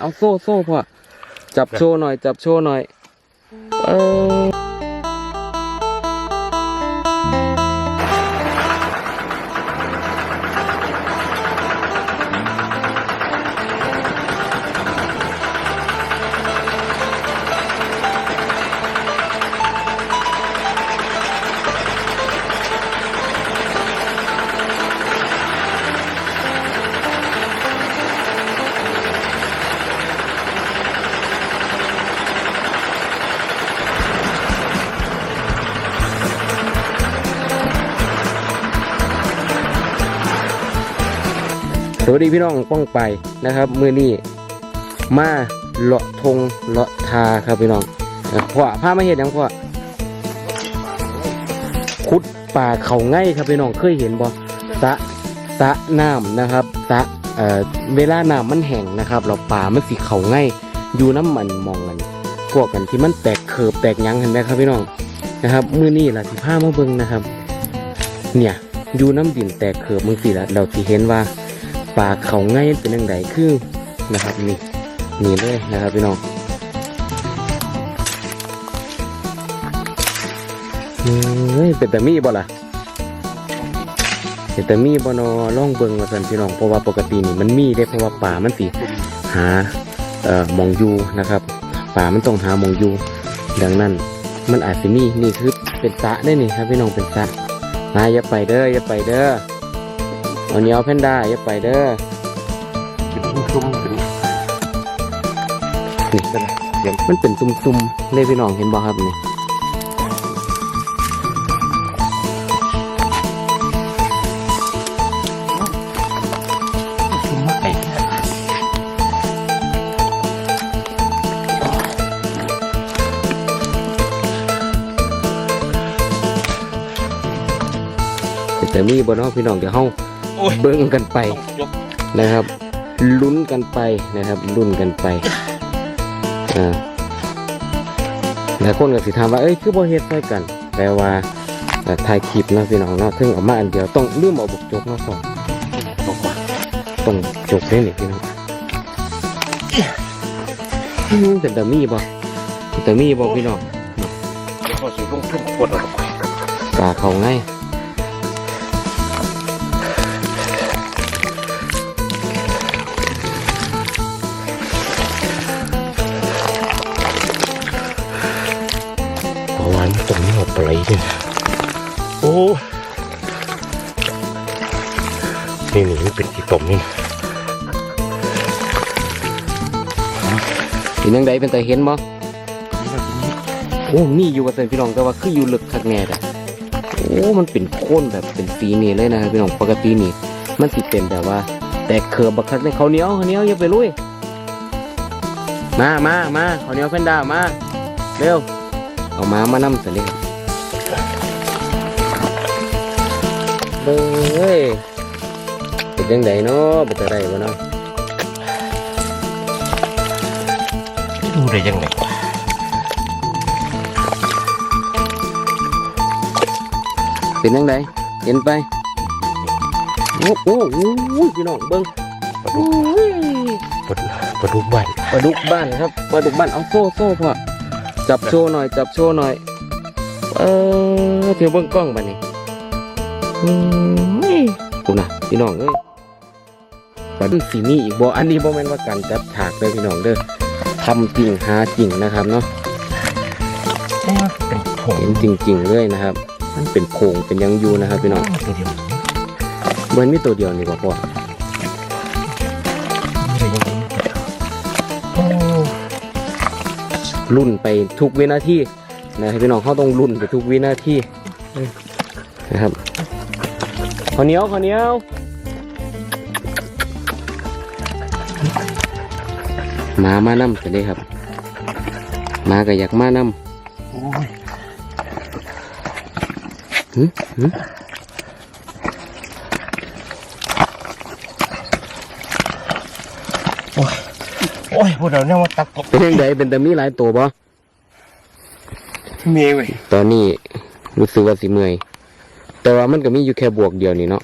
เอาโซ่โซ่พ่อจับโชว์หน่อย จับโชว์หน่อย เออ วัสดีพี่น้องป้องไปนะครับมือนี้มาเลาะทงเลาะทาครับพี่น้องอะพ่อพามาเห็นยังพ่อขุดป่าเขาง่ายครับพี่น้องเคยเห็นบ่สะสะน้ำนะครับสะเอ่อเวลาน้ำมันแห้งนะครับเราป่ามันสีเขาง่ายอยู่น้ำมันมองกันพวกกันที่มันแตกเขิบแตกยังเห็นไหมครับพี่น้องนะครับมือนี้ล่ะที่พามาเบิ่งนะครับ เนี่ยอยู่น้ำดินแตกเขิบมึงสิละเราที่เห็นว่า ปากเขาง่ายเป็นยังไงคือนะครับนี่นี่เลยนะครับพี่น้องเฮ้ยเป็นแต่มีบ่ล่ะเป็นแต่มีบ่นอล่องเบิงมาสันพี่น้องเพราะว่าปกตินี่มันมีได้เพราะว่าป่ามันสิหาเอ่อมองยูนะครับป่ามันต้องหามองยูดังนั้นมันอาจจะมีนี่คือเป็นสะได้นี่ครับพี่น้องเป็นสะมาอย่าไปเด้ออย่าไปเด้อ เอาเหนียวแพนด้าอย่าไปเด้อชุ่มๆเป็นนี่เดี๋ยวมันเป็นตุ่มๆเลยพี่น้องเห็นบ่ครับนี่ชุ่มมากไอ้แต่มีบ่เนาะพี่น้องเดี๋ยวเฮาโอ้ย เบิ่งกันไปยกนะครับ ลุ้นกันไปนะครับลุ้นกันไปอ่าหลายคนก็สิถามว่าเอ้ยคือบ่เฮ็ดใส่กัน แต่ว่าเอ่อถ่ายคลิปเนาะพี่น้องเนาะถึงเออกมาอันเดียวต้องลืมเอาบกจกเนาะสองบอกว่าต้องจกได้นี่พี่น้องอืมเป็นแต่มีบ่เป็นแต่มีบ่พี่น้องเดี๋ยวพอสิลงทุ่มปวดออกไปปลาเขาง่ ตรงนี้เอาไปเลยโอ้นี่นี่มันเป็นที่ต้มนี่นะเป็นยังไงเป็นแต่เห็นบ่โอ้มีอยู่ว่าแต่พี่น้องแต่ว่าคืออยู่ลึกคักแน่แต่โอ้มันเป็นโค่นแบบเป็นสีนี่เลยนะครับพี่น้องปกตินี่ มันสิเป็นแบบว่า แต่เขือบบักคักในเขาวเหนียวเขาวเหนียวอย่าไปลุยมามามาเขาวเหนียวแพนด้ามาเร็วเอามามานำสิเลย เบ้ยเป็นยังไงเนาะเป็นอะไรวะเนาะไม่รู้ได้ยังไงวะเป็นยังไงเห็นไปโอ้โหโอ้โหพี่น้องเบิ้งปลาดุโอ้กยปลาดุกปลาดุกบ้านปลาดุกบ้านครับปลาดุกบ้านเอาโซ่โซ่พ่อจับโชว์หน่อยจับโชว์หน่อยเออเดี๋ยวเบิ้งกล้องบ้านนี่ อืมกูน่ะพี่น้องเอ้ยปลาดุกสีนี้อีกบ่อันนี้บ่แม่นว่าการจับฉากเด้อพี่น้องเด้อทำจริงหาจริงนะครับเนาะนี่มันเป็นผงเห็นจริง ๆ เลยนะครับ มันเป็นโครงเป็นยังอยูนะครับพี่น้องเดียวมันมีตัวเดียวนี่บ่พ่อไม่ได้ยังไงโอ้รุ่นไปทุกวินาทีนะครับพี่น้องเขาต้องรุ่นไปทุกวินาทีนะครับ ข้าวเหนียวข้าวเหนียวมามานำกันเลยครับมาก็อยากมานโอ้ยำหึหึโอ้ยพวกเราเนี่ยมาตักกบเป็นยังไงเป็นแต่มีหลายตัวบ่เมียเว้ยตอนนี้รู้สึกว่าสิเมื่อย แต่ว่ามันก็มีอยู่แค่บวกเดียวนี่เนาะ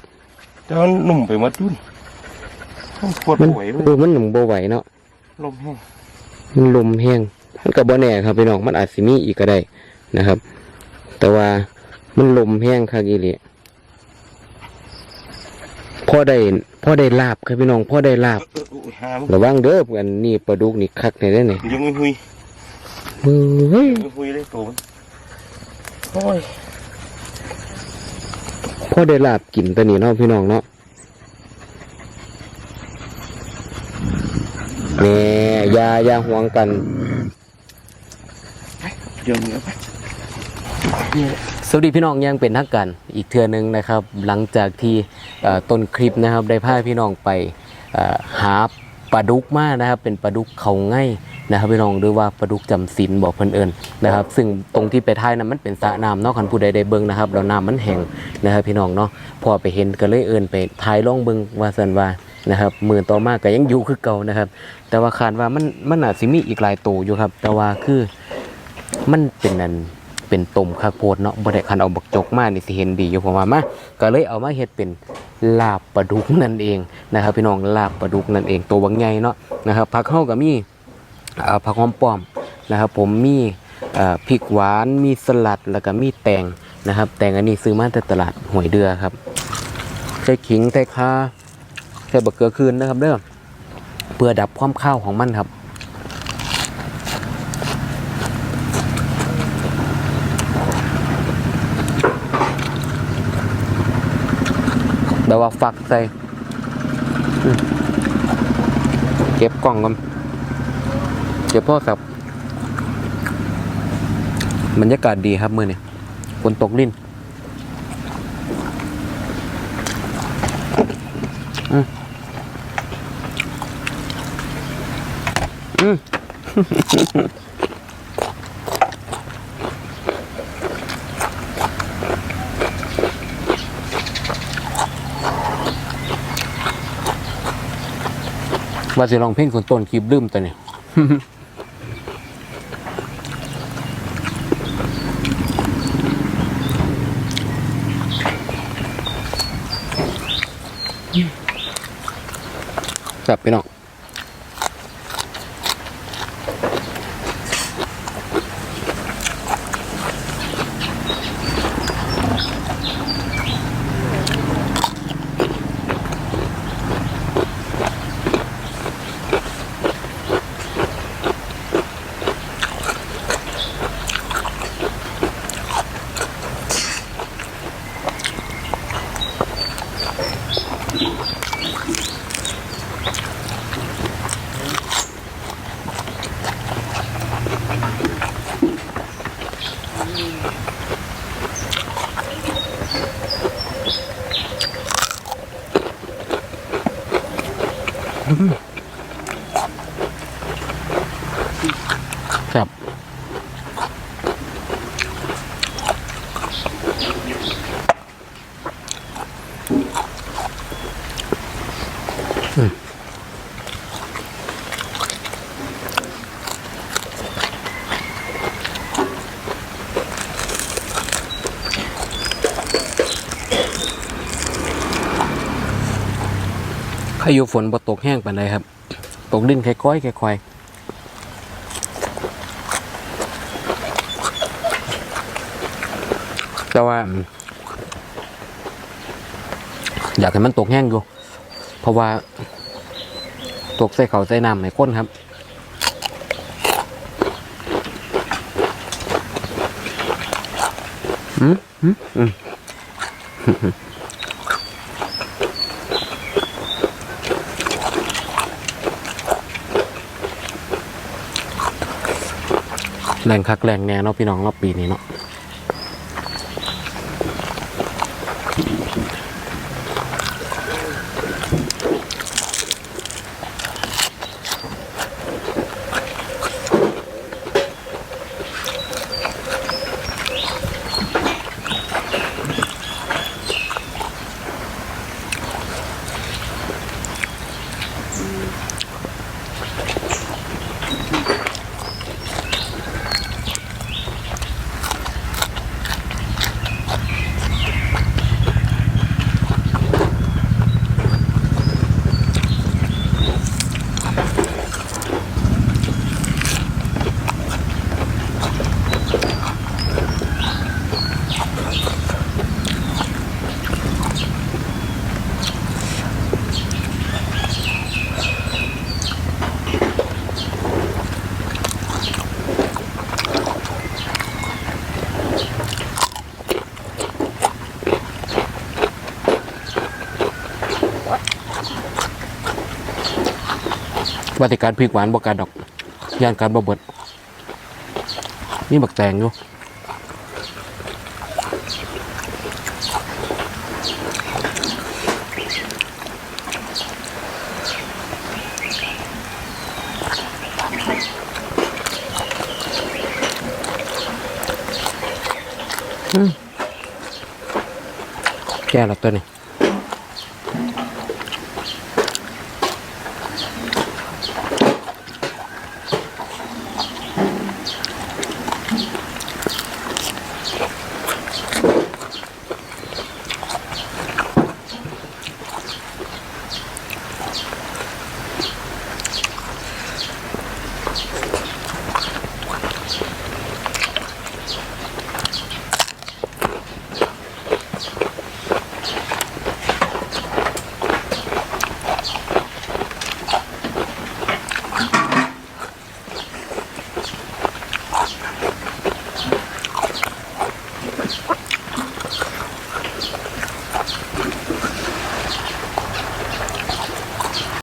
แต่มันหนุ่มไปหมดดุนปวดมันหัวเออมันหนุ่มโบไหวเนาะลมแห้งมันลมแห้งมันก็บ่แน่ครับพี่น้องมันอาจสิมีอีกก็ได้นะครับ แต่ว่ามันลมแห้งคักอีหลีพ่อได้พ่อได้ลาบครับพี่น้องพ่อได้ลาบเอออุ้ยหามระวังเด้ออันนี้ปลาดุกนี่คักในได้เนี่ยยังไม่หุยมือเฮ้ยไม่หุยเลยตัวมันโอ้ย พ่อได้ลาบกินตัวนี้เนาะพี่น้องเนาะแหน่อยายาห่วงกันเดี๋ยวเหนือไปสวัสดีพี่น้องยังเป็นทักกันอีกเทือนึงนะครับ หลังจากที่ต้นคลิปนะครับได้พาพี่น้องไปหาปลาดุกมานะครับ เป็นปลาดุกเขาง่าย นะครับพี่น้องหรือว่าปลาดุกจำศีลบอกเพิ่นเอิญนะครับ ซึ่งตรงที่ไปท้ายนั้นมันเป็นสระน้ำเนาะคันผู้ใดได้เบิ่งนะครับแล้วน้ำมันแห้งนะครับพี่น้องเนาะพอไปเห็นก็เลยเอิญไปท้ายล่องเบิ่งว่าสันว่านะครับมือต่อมาก็ยังอยู่คือเก่านะครับ แต่ว่าคาดว่ามันมันอาจสิมีอีกหลายตัวอยู่ครับ แต่ว่าคือมันเป็นนันเป็นตุ่มข้าวโพดเนาะบ่ได้คันเอาบักจกมานี่สิเห็นดีอยู่ผมว่ามาก็เลยเอามาเฮ็ดเป็นลาบปลาดุกนั่นเองนะครับ พี่น้องลาบปลาดุกนั่นเองตัวบางใหญ่เนาะนะครับผักเฮาก็มี ผักหอมป้อมนะครับผมมีพริกหวานมีสลัดแล้วก็มีแตงนะครับ แตงอันนี้ซื้อมาจากตลาดหวยเดือครับใส่ขิงใส่ข่าใส่บักเกลือคืนนะครับเด้อเพื่อดับความข้าวของมันครับแบบว่าฝักใส่เก็บกล่องกัน เก็บพ่อสับบรรยากาศดีครับมือนี่ฝนตกลิ้นอืมอืมว่าจะลองเพลงคนต้นคลิปลืมตัวเนี่ย แบพี่น้อง ครับอืมายุฝนบ่ตกแห้งปานใดครับ ตกดินค่อยๆค่อยๆแต่ว่า อยากให้มันตกแห้งอยู่ เพราะว่า ตกใส่เขาใส่น้ำให้ข้นครับ อืมอืมอืม แรงคักแรงแน่เนาะพี่น้องรอบปีนี้เนาะ ว่าแต่การพริกหวานบ่การดอกย่านการบ่เบิดนี่บักแตงอยู่แก่แล้วตัวนี้